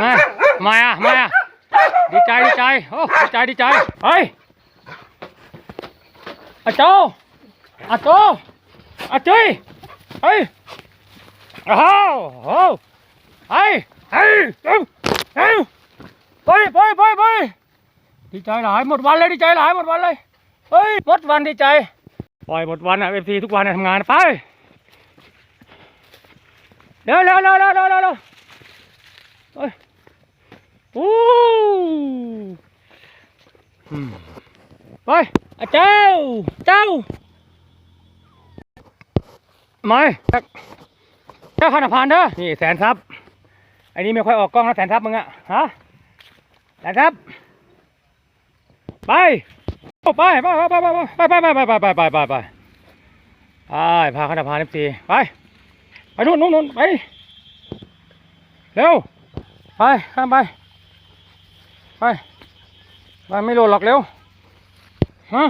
มามาอะมาอะดีใจดีใจโอ้ดีใจดีใจเฮ้ยอาโจอาโจอาจุยเฮ้ยโอ้โหโอ้เฮ้ยเฮ้ยเฮ้ยเฮ้ยไปไปไปไปดีใจหลายหมดวันเลยดีใจหลายหมดวันเลยเฮ้ยหมดวันดีใจปล่อยหมดวันอะเอฟซีทุกวันทำงานไปเร็วเร็วเร็วเร็วเร็ว เร็วเร็วเฮ้ยอู้อืมไปอาเจ้า เจ้าไม่เจ้าขนาดพานเด้อนี่แสนทรัพย์อันนี้ไม่ค่อยออกกล้องนะแสนทรัพย์มึงอะฮะแสนทรัพย์ไปไปไปไปไปไปไปไปไปไปไปไปไปไปไปพาขนาดพานเอฟซีไปไปนู่นนู่นนู่นไปเร็ว ไป ข้ามไป ไป ไป ไม่โหลดหรอกเร็วฮะ